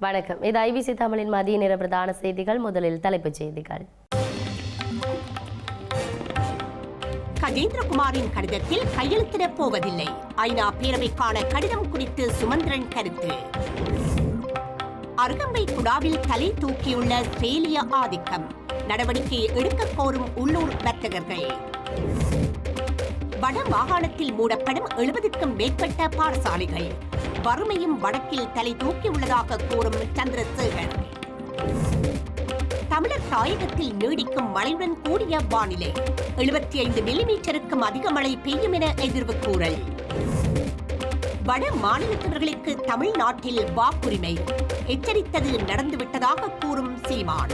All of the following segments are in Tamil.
வணக்கம். இது ஐபிசி தமிழின் மதிய நேர பிரதான செய்திகள். முதலில் தலைப்புச் செய்திகள். கஜேந்திரகுமாரின் கடிதத்தில் கையெழுத்திடப் போவதில்லை. ஐநா பேரவைக்கான கடிதம் குறித்து சுமந்திரன் கருத்து. அருகம்பை குடாவில் தலை தூக்கியுள்ள ஆஸ்திரேலிய ஆதிக்கம். நடவடிக்கை எடுக்கக் கோரும் உள்ளூர் வர்த்தகர்கள். வட மாகாணத்தில் மூடப்படும் எழுபதுக்கும் மேற்பட்ட பாடசாலைகள். வறுமையும் வடக்கில் தலை தூக்கியுள்ளதாக கூறும் சந்திரசேகர். தமிழர் தாயகத்தில் நீடிக்கும் மழையுடன் கூடிய வானிலை. எழுபத்தி ஐந்து மில்லிமீட்டருக்கும் அதிக மழை பெய்யும் என எதிர்வு கூறல். வட மாநிலத்தவர்களுக்கு தமிழ்நாட்டில் வாக்குரிமை. எச்சரித்தது நடந்துவிட்டதாக கூறும் சீமான்.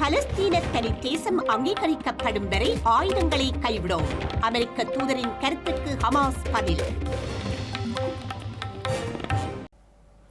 பலஸ்தீன தனி தேசம் அங்கீகரிக்கப்படும் வரை ஆயுதங்களை கைவிடும். அமெரிக்க தூதரின் கருத்துக்கு ஹமாஸ் பதில்.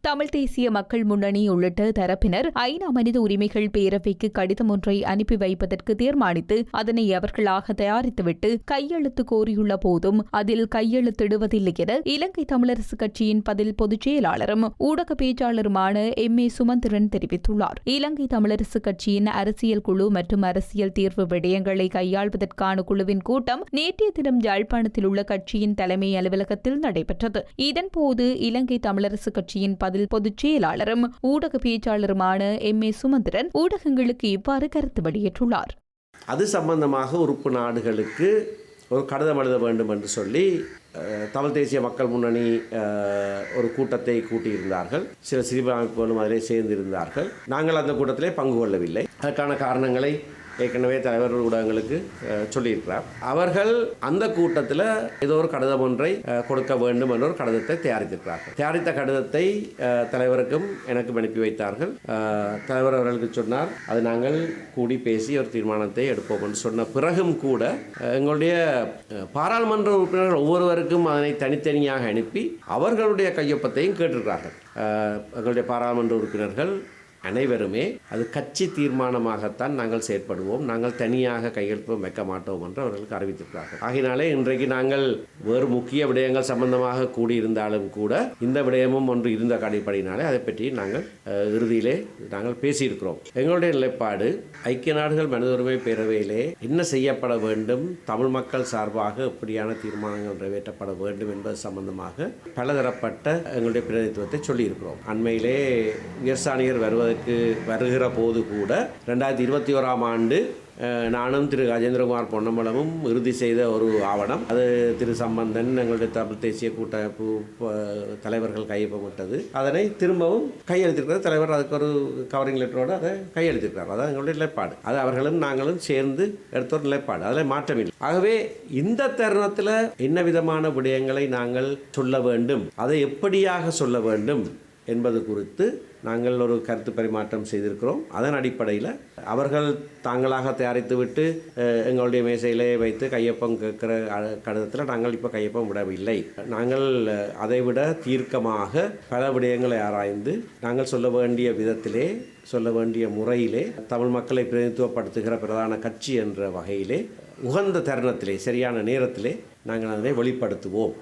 தமிழ் தேசிய மக்கள் முன்னணி உள்ளிட்ட தரப்பினர் ஐநா மனித உரிமைகள் பேரவைக்கு கடிதம் ஒன்றை அனுப்பி வைப்பதற்கு தீர்மானித்து அதனை அவர்களாக தயாரித்துவிட்டு கையெழுத்து கோரியுள்ள போதும் அதில் கையெழுத்திடுவதில்லை என இலங்கை தமிழரசு கட்சியின் பதில் பொதுச் செயலாளரும் ஊடக பேச்சாளருமான எம். ஏ. சுமந்திரன் தெரிவித்துள்ளார். இலங்கை தமிழரசு கட்சியின் அரசியல் குழு மற்றும் அரசியல் தீர்வு விடயங்களை கையாள்வதற்கான குழுவின் கூட்டம் நேற்றைய தினம் யாழ்ப்பாணத்தில் உள்ள கட்சியின் தலைமை அலுவலகத்தில் நடைபெற்றது. இதன்போது இலங்கை தமிழரசு கட்சியின் பதில் பொதுச் செயலாளரும் ஊடக பேச்சாளருமான எம். ஏ. சுமந்திரன் ஊடகங்களுக்கு இவ்வாறு கருத்து வெளியிட்டுள்ளார். அது சம்பந்தமாக உறுப்பு நாடுகளுக்கு ஒரு கடிதம் எழுத வேண்டும் என்று சொல்லி தமிழ் தேசிய மக்கள் முன்னணி ஒரு கூட்டத்தை கூட்டியிருந்தார்கள். சில சிறுபான்மை அதிலே சேர்ந்திருந்தார்கள். நாங்கள் அந்த கூட்டத்திலே பங்கு கொள்ளவில்லை. அதற்கான காரணங்களை ஏற்கனவே தலைவர் ஊடகங்களுக்கு சொல்லியிருக்கிறார். அவர்கள் அந்த கூட்டத்தில் ஏதோ ஒரு கடிதம் ஒன்றை கொடுக்க வேண்டும் என்ற ஒரு கடிதத்தை தயாரித்திருக்கிறார்கள். தயாரித்த கடிதத்தை தலைவருக்கும் எனக்கும் அனுப்பி வைத்தார்கள். தலைவர் அவர்களுக்கு சொன்னார் அது நாங்கள் கூடி பேசி ஒரு தீர்மானத்தை எடுப்போம் என்று சொன்ன பிறகும் கூட எங்களுடைய பாராளுமன்ற உறுப்பினர்கள் ஒவ்வொருவருக்கும் அதனை தனித்தனியாக அனுப்பி அவர்களுடைய கையொப்பத்தையும் கேட்டிருக்கிறார்கள். எங்களுடைய பாராளுமன்ற உறுப்பினர்கள் அனைவருமே அது கட்சி தீர்மானமாகத்தான் நாங்கள் செயற்படுவோம். நாங்கள் தனியாக கையெழுத்து வைக்க மாட்டோம் என்று அவர்களுக்கு அறிவித்திருக்கிறார்கள். ஆகினாலே இன்றைக்கு நாங்கள் வேறு முக்கிய விடயங்கள் சம்பந்தமாக கூடியிருந்தாலும் கூட இந்த விடயமும் ஒன்று இருந்த அடிப்படையினாலே அதை பற்றி நாங்கள் இறுதியிலே நாங்கள் பேசியிருக்கிறோம். எங்களுடைய நிலைப்பாடு ஐக்கிய நாடுகள் மனித உரிமை பேரவையிலே என்ன செய்யப்பட வேண்டும் தமிழ் மக்கள் சார்பாக எப்படியான தீர்மானங்கள் நிறைவேற்றப்பட வேண்டும் என்பது சம்பந்தமாக பலதரப்பட்ட எங்களுடைய பிரதிநிதித்துவத்தை சொல்லியிருக்கிறோம். அண்மையிலே உயர்சாணியர் அதற்கு வருகிற போது கூட ரெண்டாயிரத்தி இருபத்தி ஓராம் ஆண்டு நானும் திரு கஜேந்திரகுமார் பொன்னம்பலமும் இறுதி செய்த ஒரு ஆவணம். அது திரு சம்பந்தன் எங்களுடைய தமிழ் தேசிய கூட்டமைப்பு தலைவர்கள் கையொப்பமிட்டது. அதனை திரும்பவும் கையெழுத்திருக்கிறார் தலைவர் அதுக்கு ஒரு கவரிங் லெட்டரோடு அதை கையெழுத்திருக்கிறார். அதான் எங்களுடைய நிலைப்பாடு. அது அவர்களும் நாங்களும் சேர்ந்து எடுத்த ஒரு நிலைப்பாடு. அதில் மாற்றமில்லை. ஆகவே இந்த தருணத்தில் என்ன விதமான விடயங்களை நாங்கள் சொல்ல வேண்டும்? அதை எப்படியாக சொல்ல வேண்டும்? என்பது குறித்து நாங்கள் ஒரு கருத்து பரிமாற்றம் செய்திருக்கிறோம். அதன் அடிப்படையில் அவர்கள் தாங்களாக தயாரித்துவிட்டு எங்களுடைய மேசையிலே வைத்து கையொப்பம் கேட்கிற கடிதத்தில் நாங்கள் இப்போ கையொப்பம் விடவில்லை. நாங்கள் அதைவிட தீர்க்கமாக பல விடயங்களை ஆராய்ந்து நாங்கள் சொல்ல வேண்டிய விதத்திலே சொல்ல வேண்டிய முறையிலே தமிழ் மக்களை பிரதிநிதித்துவப்படுத்துகிற பிரதான கட்சி என்ற வகையிலே உகந்த தருணத்திலே சரியான நேரத்திலே நாங்கள் அதனை வெளிப்படுத்துவோம்.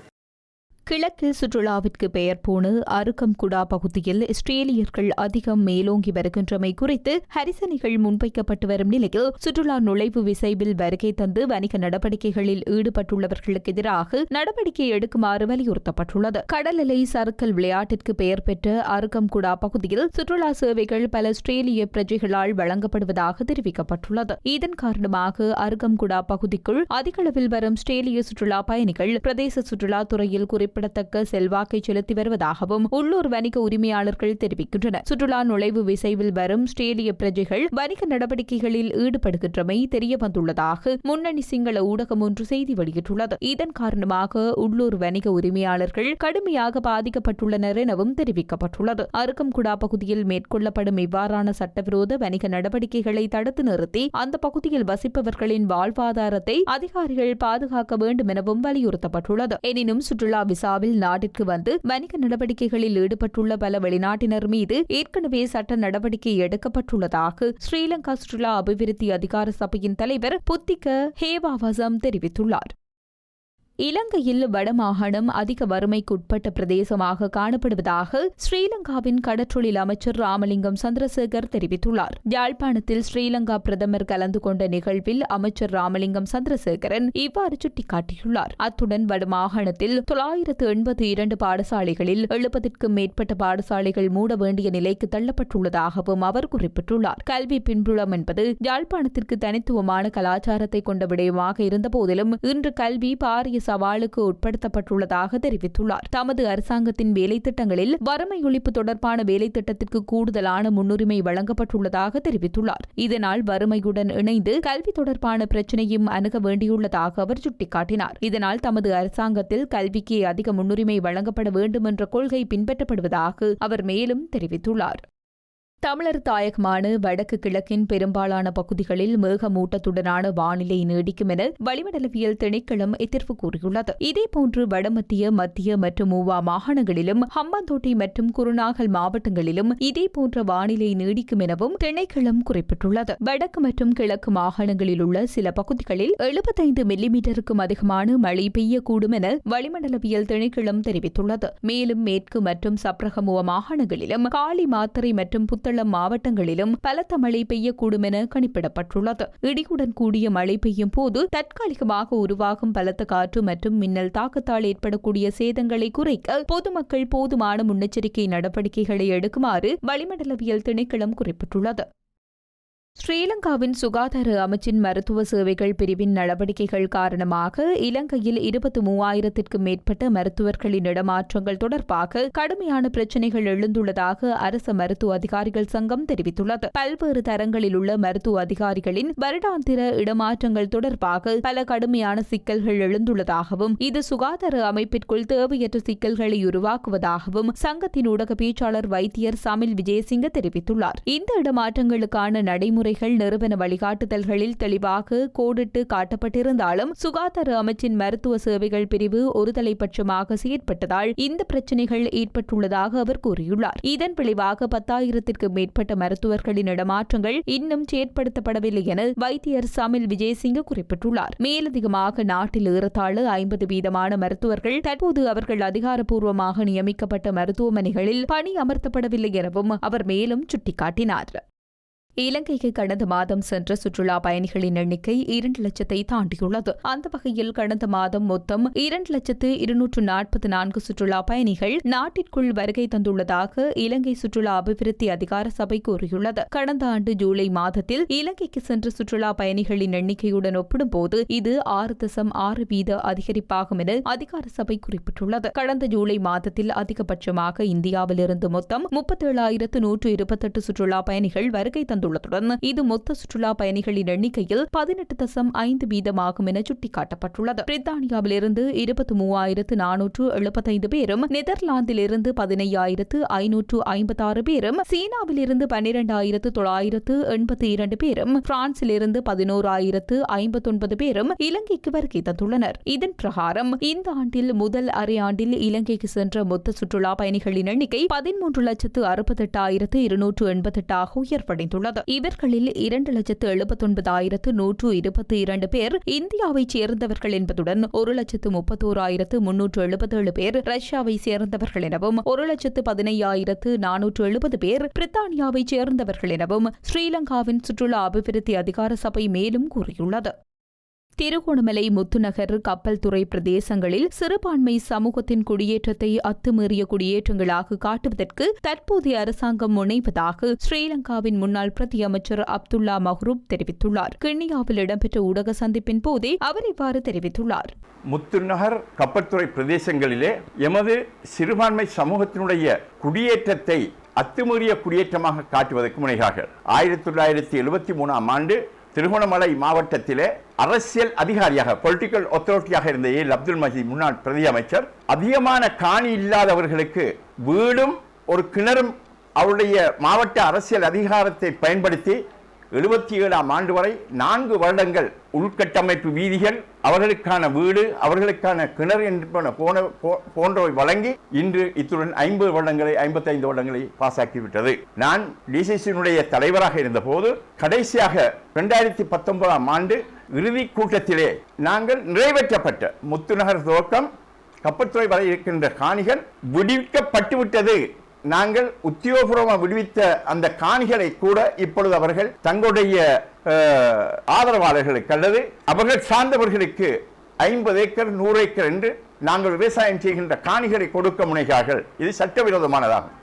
கிழக்கு சுற்றுலாவிற்கு பெயர் போன அருக்கம்குடா பகுதியில் இஸ்ரேலியர்கள் அதிகம் மேலோங்கி வருகின்றமை குறித்து ஹரிசனிகள் முன்வைக்கப்பட்டு வரும் நிலையில் சுற்றுலா நுழைவு விசைவில் வருகை தந்து வணிக நடவடிக்கைகளில் ஈடுபட்டுள்ளவர்களுக்கு எதிராக நடவடிக்கை எடுக்குமாறு வலியுறுத்தப்பட்டுள்ளது. கடல் அலை சறுக்கல் விளையாட்டிற்கு பெயர் பெற்ற அருக்கம்குடா பகுதியில் சுற்றுலா சேவைகள் பல இஸ்ரேலிய பிரஜைகளால் வழங்கப்படுவதாக தெரிவிக்கப்பட்டுள்ளது. இதன் காரணமாக அருகம்குடா பகுதிக்குள் அதிகளவில் வரும் இஸ்ரேலிய சுற்றுலா பயணிகள் பிரதேச சுற்றுலாத்துறையில் குறிப்பிடத்தக்க செல்வாக்கை செலுத்தி வருவதாகவும் உள்ளூர் வணிக உரிமையாளர்கள் தெரிவிக்கின்றனர். சுற்றுலா நுழைவு விசைவில் வரும் இஸ்ரேலிய பிரஜைகள் வணிக நடவடிக்கைகளில் ஈடுபடுகின்றமை தெரியவந்துள்ளதாக முன்னணி சிங்கள ஊடகம் ஒன்று செய்தி வெளியிட்டுள்ளது. இதன் காரணமாக உள்ளூர் வணிக உரிமையாளர்கள் கடுமையாக பாதிக்கப்பட்டுள்ளனர் எனவும் தெரிவிக்கப்பட்டுள்ளது. அருக்கம்குடா பகுதியில் மேற்கொள்ளப்படும் இவ்வாறான சட்டவிரோத வணிக நடவடிக்கைகளை தடுத்து நிறுத்தி அந்த பகுதியில் வசிப்பவர்களின் வாழ்வாதாரத்தை அதிகாரிகள் பாதுகாக்க வேண்டும் எனவும் வலியுறுத்தப்பட்டுள்ளது. எனினும் சுற்றுலா விசாவில் நாட்டிற்கு வந்து வணிக நடவடிக்கைகளில் ஈடுபட்டுள்ள பல வெளிநாட்டினர் மீது ஏற்கனவே சட்ட நடவடிக்கை எடுக்கப்பட்டுள்ளதாக ஸ்ரீலங்கா சுற்றுலா அபிவிருத்தி அதிகார சபையின் தலைவர் புத்திக ஹேவாவசம் தெரிவித்துள்ளார். இலங்கையில் வடமாகாணம் அதிக வறுமைக்குட்பட்ட பிரதேசமாக காணப்படுவதாக ஸ்ரீலங்காவின் கடற்றொழில் அமைச்சர் ராமலிங்கம் சந்திரசேகர் தெரிவித்துள்ளார். யாழ்ப்பாணத்தில் ஸ்ரீலங்கா பிரதமர் கலந்து கொண்ட நிகழ்வில் அமைச்சர் ராமலிங்கம் சந்திரசேகரன் இவ்வாறு சுட்டிக்காட்டியுள்ளார். அத்துடன் வடமாகாணத்தில் தொள்ளாயிரத்து எண்பத்தி இரண்டு பாடசாலைகளில் எழுபதற்கும் மேற்பட்ட பாடசாலைகள் மூட வேண்டிய நிலைக்கு தள்ளப்பட்டுள்ளதாகவும் அவர் குறிப்பிட்டுள்ளார். கல்வி பின்புலம் என்பது யாழ்ப்பாணத்திற்கு தனித்துவமான கலாச்சாரத்தை கொண்ட விடயமாக இருந்தபோதிலும் இன்று கல்வி பாரிய சவாலுக்கு உட்படுத்தப்பட்டுள்ளதாக தெரிவித்துள்ளார். தமது அரசாங்கத்தின் வேலை திட்டங்களில் வறுமை ஒழிப்பு தொடர்பான வேலை திட்டத்திற்கு கூடுதலான முன்னுரிமை வழங்கப்பட்டுள்ளதாக தெரிவித்துள்ளார். இதனால் வறுமையுடன் இணைந்து கல்வி தொடர்பான பிரச்சினையும் அணுக வேண்டியுள்ளதாக அவர் சுட்டிக்காட்டினார். இதனால் தமது அரசாங்கத்தில் கல்விக்கு அதிக முன்னுரிமை வழங்கப்பட வேண்டும் என்ற கொள்கை பின்பற்றப்படுவதாக அவர் மேலும் தெரிவித்துள்ளார். தமிழர் தாயகமான வடக்கு கிழக்கின் பெரும்பாலான பகுதிகளில் மேகமூட்டத்துடனான வானிலை நீடிக்கும் என வளிமண்டலவியல் திணைக்களம் எதிர்ப்பு கூறியுள்ளது. இதேபோன்று வடமத்திய மத்திய மற்றும் மூவா மாகாணங்களிலும் ஹம்பாந்தோட்டை மற்றும் குருநாகல் மாவட்டங்களிலும் இதேபோன்ற வானிலை நீடிக்கும் எனவும் திணைக்களம் குறிப்பிட்டுள்ளது. வடக்கு மற்றும் கிழக்கு மாகாணங்களில் உள்ள சில பகுதிகளில் எழுபத்தைந்து மில்லிமீட்டருக்கும் அதிகமான மழை பெய்யக்கூடும் என வளிமண்டலவியல் திணைக்களம் தெரிவித்துள்ளது. மேலும் மேற்கு மற்றும் சப்ரகமுவ மாகாணங்களிலும் காலி மாத்திரை மற்றும் புத்தளம் மாவட்டங்களிலும் பலத்த மழை பெய்யக்கூடும் என கணிப்பிடப்பட்டுள்ளது. இடியுடன் கூடிய மழை பெய்யும் போது தற்காலிகமாக உருவாகும் பலத்த காற்று மற்றும் மின்னல் தாக்கத்தால் ஏற்படக்கூடிய சேதங்களை குறைக்க பொதுமக்கள் போதுமான முன்னெச்சரிக்கை நடவடிக்கைகளை எடுக்குமாறு வளிமண்டலவியல் திணைக்களம் குறிப்பிட்டுள்ளது. ஸ்ரீலங்காவின் சுகாதார அமைச்சின் மருத்துவ சேவைகள் பிரிவின் நடவடிக்கைகள் காரணமாக இலங்கையில் இருபத்தி மூவாயிரத்திற்கும் மேற்பட்ட மருத்துவர்களின் இடமாற்றங்கள் தொடர்பாக கடுமையான பிரச்சினைகள் எழுந்துள்ளதாக அரசு மருத்துவ அதிகாரிகள் சங்கம் தெரிவித்துள்ளது. பல்வேறு தரங்களில் உள்ள மருத்துவ அதிகாரிகளின் வருடாந்திர இடமாற்றங்கள் தொடர்பாக பல கடுமையான சிக்கல்கள் எழுந்துள்ளதாகவும் இது சுகாதார அமைப்பிற்குள் தேவையற்ற சிக்கல்களை உருவாக்குவதாகவும் சங்கத்தின் ஊடக பேச்சாளர் வைத்தியர் சமில் விஜயசிங்க தெரிவித்துள்ளார். இந்த இடமாற்றங்களுக்கான நடைமுறை நெறிமுறைகள் நிறுவன வழிகாட்டுதல்களில் தெளிவாக கோடிட்டு காட்டப்பட்டிருந்தாலும் சுகாதார அமைச்சின் மருத்துவ சேவைகள் பிரிவு ஒருதலைபட்சமாக செயற்பட்டதால் இந்த பிரச்சினைகள் ஏற்பட்டுள்ளதாக அவர் கூறியுள்ளார். இதன் விளைவாக பத்தாயிரத்திற்கு மேற்பட்ட மருத்துவர்களின் இடமாற்றங்கள் இன்னும் செயற்படுத்தப்படவில்லை என வைத்தியர் சமில் விஜயசிங்க குறிப்பிட்டுள்ளார். மேலதிகமாக நாட்டில் ஏறத்தாழ ஐம்பது வீதமான மருத்துவர்கள் தற்போது அவர்கள் அதிகாரப்பூர்வமாக நியமிக்கப்பட்ட மருத்துவமனைகளில் பணி அமர்த்தப்படவில்லை எனவும் அவர் மேலும் சுட்டிக்காட்டினார். இலங்கைக்கு கடந்த மாதம் சென்ற சுற்றுலா பயணிகளின் எண்ணிக்கை இரண்டு லட்சத்தை தாண்டியுள்ளது. அந்த வகையில் கடந்த மாதம் மொத்தம் இரண்டு லட்சத்து இருநூற்று நாற்பத்தி நான்கு சுற்றுலா பயணிகள் நாட்டிற்குள் வருகை தந்துள்ளதாக இலங்கை சுற்றுலா அபிவிருத்தி அதிகார சபை கூறியுள்ளது. கடந்த ஆண்டு ஜூலை மாதத்தில் இலங்கைக்கு சென்ற சுற்றுலா பயணிகளின் எண்ணிக்கையுடன் ஒப்பிடும்போது இது ஆறு தசம் ஆறு வீத அதிகரிப்பாகும் என அதிகார சபை குறிப்பிட்டுள்ளது. கடந்த ஜூலை மாதத்தில் அதிகபட்சமாக இந்தியாவிலிருந்து மொத்தம் முப்பத்தேழாயிரத்து நூற்று இருபத்தெட்டு சுற்றுலா பயணிகள் வருகை குறைந்துள்ளதுடன் இது மொத்த சுற்றுலா பயணிகளின் எண்ணிக்கையில் பதினெட்டு தசம் ஐந்து வீதமாகும் என சுட்டிக்காட்டப்பட்டுள்ளது. பிரித்தானியாவிலிருந்து இருபத்தி மூவாயிரத்து நானூற்று எழுபத்தைந்து பேரும் நெதர்லாந்திலிருந்து பதினையாயிரத்து ஐநூற்று ஐம்பத்தாறு பேரும் சீனாவிலிருந்து பன்னிரண்டாயிரத்து தொள்ளாயிரத்து எண்பத்தி இரண்டு பேரும் பிரான்சிலிருந்து பதினோராயிரத்து ஐம்பத்தொன்பது பேரும் இலங்கைக்கு வருகை தந்துள்ளனர். இதன் பிரகாரம் இந்த ஆண்டில் முதல் அரையாண்டில் இலங்கைக்கு சென்ற மொத்த சுற்றுலா பயணிகளின் எண்ணிக்கை பதிமூன்று லட்சத்து அறுபத்தெட்டாயிரத்து இருநூற்று எண்பத்தெட்டாக உயர்வடைந்துள்ளது. இவர்களில் இரண்டு லட்சத்து எழுபத்தொன்பதாயிரத்து நூற்று இருபத்தி இரண்டு பேர் இந்தியாவைச் சேர்ந்தவர்கள் என்பதுடன் ஒரு லட்சத்து முப்பத்தோராயிரத்து முன்னூற்று எழுபத்தேழு பேர் ரஷ்யாவை சேர்ந்தவர்கள் எனவும் ஒரு லட்சத்து பதினையாயிரத்து நானூற்று எழுபது பேர் பிரித்தானியாவைச் சேர்ந்தவர்கள் எனவும் ஸ்ரீலங்காவின் சுற்றுலா அபிவிருத்தி அதிகார சபை மேலும் கூறியுள்ளது. திருகோணமலை முத்துநகர் கப்பல் துறை பிரதேசங்களில் சிறுபான்மை சமூகத்தின் குடியேற்றத்தை அத்துமீறிய குடியேற்றங்களாக காட்டுவதற்கு தற்போதைய அரசாங்கம் முனைவதாக ஸ்ரீலங்காவின் முன்னாள் பிரதி அமைச்சர் அப்துல்லா மஹ்ரூப் தெரிவித்துள்ளார். கிண்ணியாவில் இடம்பெற்ற ஊடக சந்திப்பின் போதே அவர் இவ்வாறு தெரிவித்துள்ளார். முத்துநகர் கப்பற்துறை பிரதேசங்களிலே எமது சிறுபான்மை சமூகத்தினுடைய குடியேற்றத்தை அத்துமீறிய குடியேற்றமாக காட்டுவதற்கு முனைகிறார்கள். ஆயிரத்தி தொள்ளாயிரத்தி எழுபத்தி மூணாம் ஆண்டு திருகோணமலை மாவட்டத்திலே அரசியல் அதிகாரியாக பொலிட்டிக்கல் அத்தாரிட்டியாக இருந்த ஏ. அப்துல் மஜீத் முன்னாள் பிரதி அமைச்சர். அதிகமான காணி இல்லாதவர்களுக்கு வீடும் ஒரு கிணறும் அவருடைய மாவட்ட அரசியல் அதிகாரத்தை பயன்படுத்தி எழுபத்தி ஏழாம் ஆண்டு வரை நான்கு வருடங்கள் உள்கட்டமைப்பு வீதிகள் அவர்களுக்கான வீடு அவர்களுக்கான கிணறு என்பன போன போ- போன்றவை வழங்கி இன்று இத்துடன் ஐம்பது வருடங்களை ஐம்பத்தைந்து வருடங்களை பாசாக்கிவிட்டது. நான் டிசிசியினுடைய தலைவராக இருந்தபோது கடைசியாக இரண்டாயிரத்தி பத்தொன்பதாம் ஆண்டு இறுதி கூட்டத்திலே நாங்கள் நிறைவேற்றப்பட்ட முத்துநகர் துவக்கம் கப்பத்துறை வரை இருக்கின்ற காணிகள் விடுவிக்கப்பட்டுவிட்டது. நாங்கள் உத்தியோகபூர்வமாக விடுவித்த அந்த காணிகளை கூட இப்பொழுது அவர்கள் தங்களுடைய அஹ், ஆதரவாளர்களுக்கு அல்லது அவர்கள் சார்ந்தவர்களுக்கு ஐம்பது ஏக்கர் நூறு ஏக்கர் என்று நாங்கள் விவசாயம் செய்கின்ற காணிகளை கொடுக்க முனைகிறார்கள். இது சட்டவிரோதமானதாகும்.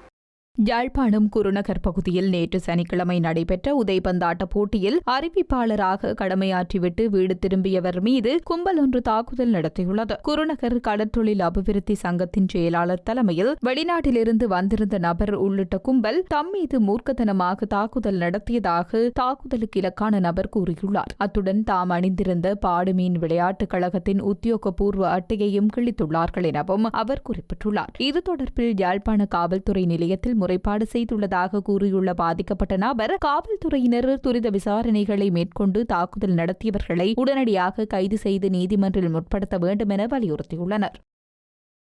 யாழ்ப்பாணம் குருநகர் பகுதியில் நேற்று சனிக்கிழமை நடைபெற்ற உதைபந்தாட்ட போட்டியில் அறிவிப்பாளராக கடமையாற்றிவிட்டு வீடு திரும்பியவர் மீது கும்பல் ஒன்று தாக்குதல் நடத்தியுள்ளது. குருநகர் கடற்றொழில் அபிவிருத்தி சங்கத்தின் செயலாளர் தலைமையில் வெளிநாட்டிலிருந்து வந்திருந்த நபர் உள்ளிட்ட கும்பல் தம் மீது மூர்க்கத்தனமாக தாக்குதல் நடத்தியதாக தாக்குதலுக்கு இலக்கான நபர் கூறியுள்ளார். அத்துடன் தாம் அணிந்திருந்த பாடுமீன் விளையாட்டுக் கழகத்தின் உத்தியோகபூர்வ அட்டையையும் கிழித்துள்ளார்கள் எனவும் அவர் குறிப்பிட்டுள்ளார். இது தொடர்பில் யாழ்ப்பாண காவல்துறை நிலையத்தில் முறைப்பாடு செய்துள்ளதாக கூறியுள்ள பாதிக்கப்பட்ட நபர் காவல்துறையினர் துரித விசாரணைகளை மேற்கொண்டு தாக்குதல் நடத்தியவர்களை உடனடியாக கைது செய்து நீதிமன்றில் முற்படுத்த வேண்டும் என வலியுறுத்தியுள்ளனர்.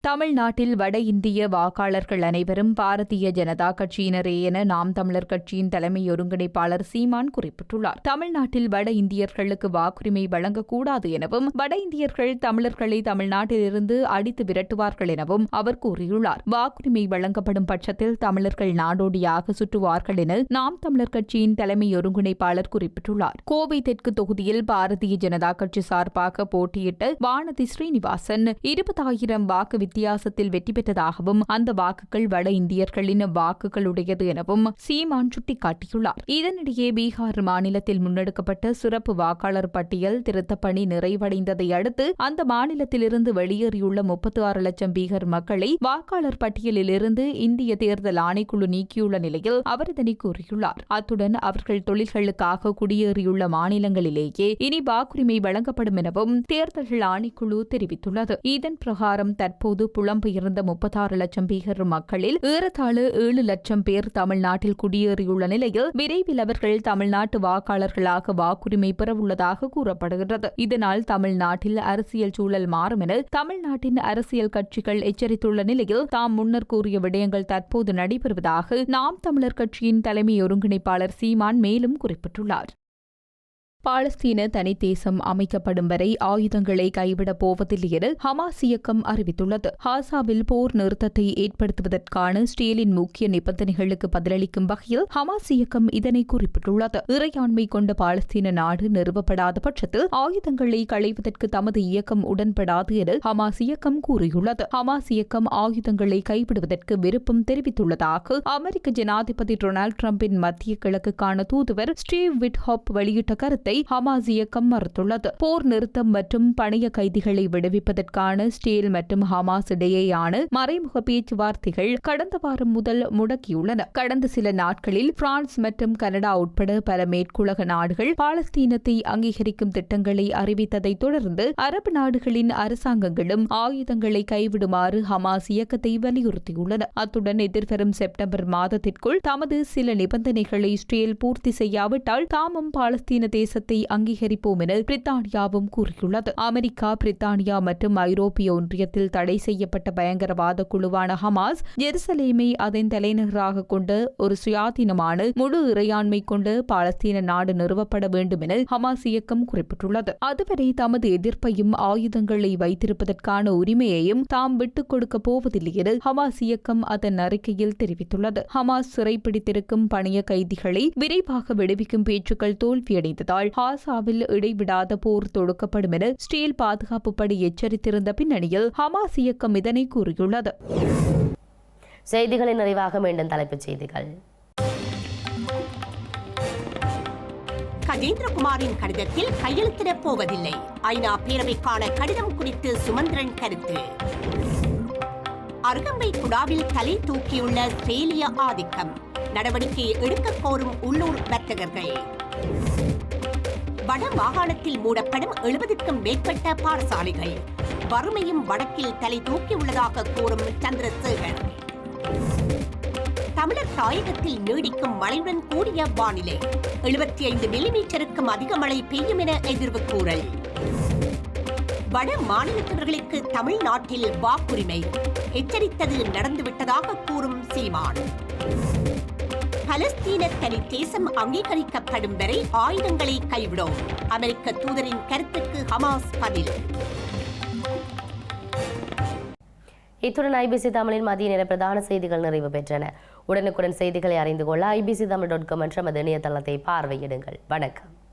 தமிழ்நாட்டில் வட இந்திய வாக்காளர்கள் அனைவரும் பாரதிய ஜனதா கட்சியினரே என நாம் தமிழர் கட்சியின் தலைமை ஒருங்கிணைப்பாளர் சீமான் குறிப்பிட்டுள்ளார். தமிழ்நாட்டில் வட இந்தியர்களுக்கு வாக்குரிமை வழங்கக்கூடாது எனவும் வட இந்தியர்கள் தமிழர்களை தமிழ்நாட்டிலிருந்து அடித்து விரட்டுவார்கள் எனவும் அவர் கூறியுள்ளார். வாக்குரிமை வழங்கப்படும் பட்சத்தில் தமிழர்கள் நாடோடியாக சுற்றுவார்கள் என நாம் தமிழர் கட்சியின் தலைமை ஒருங்கிணைப்பாளர் குறிப்பிட்டுள்ளார். கோவை தெற்கு தொகுதியில் பாரதிய ஜனதா கட்சி சார்பாக போட்டியிட்ட வானதி ஸ்ரீனிவாசன் இருபதாயிரம் வாக்கு வித்தியாசத்தில் வெற்றி பெற்றதாகவும் அந்த வாக்குகள் வட இந்தியர்களின் வாக்குகளுடையது எனவும் சீமான் சுட்டிக்காட்டியுள்ளார். இதனிடையே பீகார் மாநிலத்தில் முன்னெடுக்கப்பட்ட சிறப்பு வாக்காளர் பட்டியல் திருத்த பணி நிறைவடைந்ததை அடுத்து அந்த மாநிலத்திலிருந்து வெளியேறியுள்ள முப்பத்தி ஆறு லட்சம் பீகார் மக்களை வாக்காளர் பட்டியலிலிருந்து இந்திய தேர்தல் ஆணைக்குழு நீக்கியுள்ள நிலையில் அவர் இதனை கூறியுள்ளார். அத்துடன் அவர்கள் தொழில்களுக்காக குடியேறியுள்ள மாநிலங்களிலேயே இனி வாக்குரிமை வழங்கப்படும் எனவும் தேர்தல்கள் ஆணைக்குழு தெரிவித்துள்ளது. இதன் பிரகாரம் தற்போது புலம்பெயர்ந்த முப்பத்தாறு லட்சம் பீகர் மக்களில் ஏறத்தாழ ஏழு லட்சம் பேர் தமிழ்நாட்டில் குடியேறியுள்ள நிலையில் விரைவில் அவர்கள் தமிழ்நாட்டு வாக்காளர்களாக வாக்குரிமை பெறவுள்ளதாக கூறப்படுகிறது இதனால் தமிழ்நாட்டில் அரசியல் சூழல் மாறும் என தமிழ்நாட்டின் அரசியல் கட்சிகள் எச்சரித்துள்ள நிலையில் தாம் முன்னர் கூறிய விடயங்கள் தற்போது நடைபெறுவதாக நாம் தமிழர் கட்சியின் தலைமை ஒருங்கிணைப்பாளர் சீமான் மேலும் குறிப்பிட்டுள்ளார். பாலஸ்தீன தனி தேசம் அமைக்கப்படும் வரை ஆயுதங்களை கைவிடப் போவதில்லை என ஹமாஸ் இயக்கம் அறிவித்துள்ளது. ஹாசாவில் போர் நிறுத்தத்தை ஏற்படுத்துவதற்கான ஸ்டீலின் முக்கிய நிபந்தனைகளுக்கு பதிலளிக்கும் வகையில் ஹமாஸ் இயக்கம் இதனை குறிப்பிட்டுள்ளது. இறையாண்மை கொண்ட பாலஸ்தீன நாடு நிறுவப்படாத பட்சத்தில் ஆயுதங்களை களைவதற்கு தமது இயக்கம் உடன்படாது என ஹமாஸ் இயக்கம் கூறியுள்ளது. ஹமாஸ் இயக்கம் ஆயுதங்களை கைவிடுவதற்கு விருப்பம் தெரிவித்துள்ளதாக அமெரிக்க ஜனாதிபதி டொனால்டு டிரம்பின் மத்திய கிழக்குக்கான தூதுவர் ஸ்டீவ் விட்ஹாப் வெளியிட்ட கருத்தை ஹமாஸ் இயக்கம் மறுத்துள்ளது. போர் நிறுத்தம் மற்றும் பணைய கைதிகளை விடுவிப்பதற்கான ஸ்டீல் மற்றும் ஹமாஸ் இடையேயான மறைமுக பேச்சுவார்த்தைகள் கடந்த வாரம் முதல் முடக்கியுள்ளன. கடந்த சில நாட்களில் பிரான்ஸ் மற்றும் கனடா உட்பட பல மேற்குலக நாடுகள் பாலஸ்தீனத்தை அங்கீகரிக்கும் திட்டங்களை அறிவித்ததைத் தொடர்ந்து அரபு நாடுகளின் அரசாங்கங்களும் ஆயுதங்களை கைவிடுமாறு ஹமாஸ் இயக்கத்தை வலியுறுத்தியுள்ளன. அத்துடன் எதிர்வரும் செப்டம்பர் மாதத்திற்குள் தமது சில நிபந்தனைகளை இஸ்ரேல் பூர்த்தி செய்யாவிட்டால் தாமும் பாலஸ்தீன ஒப்பந்தத்தை அங்கீகரிப்போம் என பிரித்தானியாவும் கூறியுள்ளது. அமெரிக்கா பிரித்தானியா மற்றும் ஐரோப்பிய ஒன்றியத்தில் தடை செய்யப்பட்ட பயங்கரவாத குழுவான ஹமாஸ் ஜெருசலேமை அதன் தலைநகராக கொண்ட ஒரு சுயாதீனமான முழு இறையாண்மை கொண்டு பாலஸ்தீன நாடு நிறுவப்பட வேண்டும் என ஹமாஸ் இயக்கம் குறிப்பிட்டுள்ளது. அதுவரை தமது எதிர்ப்பையும் ஆயுதங்களை வைத்திருப்பதற்கான உரிமையையும் தாம் விட்டுக் கொடுக்க போவதில்லை என ஹமாஸ் இயக்கம் அதன் அறிக்கையில் தெரிவித்துள்ளது. ஹமாஸ் சிறைப்பிடித்திருக்கும் பணிய கைதிகளை விரைவாக விடுவிக்கும் பேச்சுக்கள் தோல்வியடைந்ததால் ஹாசாவில் இடைவிடாத போர் தொடுக்கப்படும் என ஸ்டீல் பாதுகாப்பு படை எச்சரித்திருந்த பின்னணியில் ஹமாஸ் இயக்கம் இதனை கூறியுள்ளது. செய்திகளின் நிறைவாக மீண்டும் தலைப்புச் செய்திகள். கஜேந்திரகுமாரின் கடிதத்தில் கையெழுத்திடப் போவதில்லை. ஐநா பேரவைக்கான கடிதம் குறித்து சுமந்திரன் கருத்து. அருகம்பை குடாவில் தலை தூக்கியுள்ள ஸ்ரேலிய ஆதிக்கம். நடவடிக்கை எடுக்கக் கோரும் உள்ளூர் வர்த்தகர்கள். வட மாகாணத்தில் மூடப்படும் எழுபதுக்கும் மேற்பட்ட பாடசாலைகள். வறுமையும் வடக்கில் தலை தூக்கியுள்ளதாக கூறும் சந்திரசேகர். தமிழர் தாயகத்தில் நீடிக்கும் மழையுடன் கூடிய வானிலை. எழுபத்தி ஐந்து மில்லிமீட்டருக்கும் அதிக மழை பெய்யும் என எதிர்வு கூறல். வட மாநிலத்தவர்களுக்கு தமிழ்நாட்டில் வாக்குரிமை. எச்சரித்தது நடந்துவிட்டதாக கூறும் சீமான். பலஸ்தீன தனி தேசம் அங்கீகரிக்கப்படும் வரை ஆயுதங்களை கைவிடும். அமெரிக்க தூதரின் கருத்துக்கு ஹமாஸ் பதில். இத்துடன் ஐபிசி தமிழின் மதிய நேர பிரதான செய்திகள் நிறைவு பெற்றன. உடனுக்குடன் செய்திகளை அறிந்து கொள்ள ஐபிசி தமிழ் டாட் காம் என்ற மது இணையதளத்தை பார்வையிடுங்கள். வணக்கம்.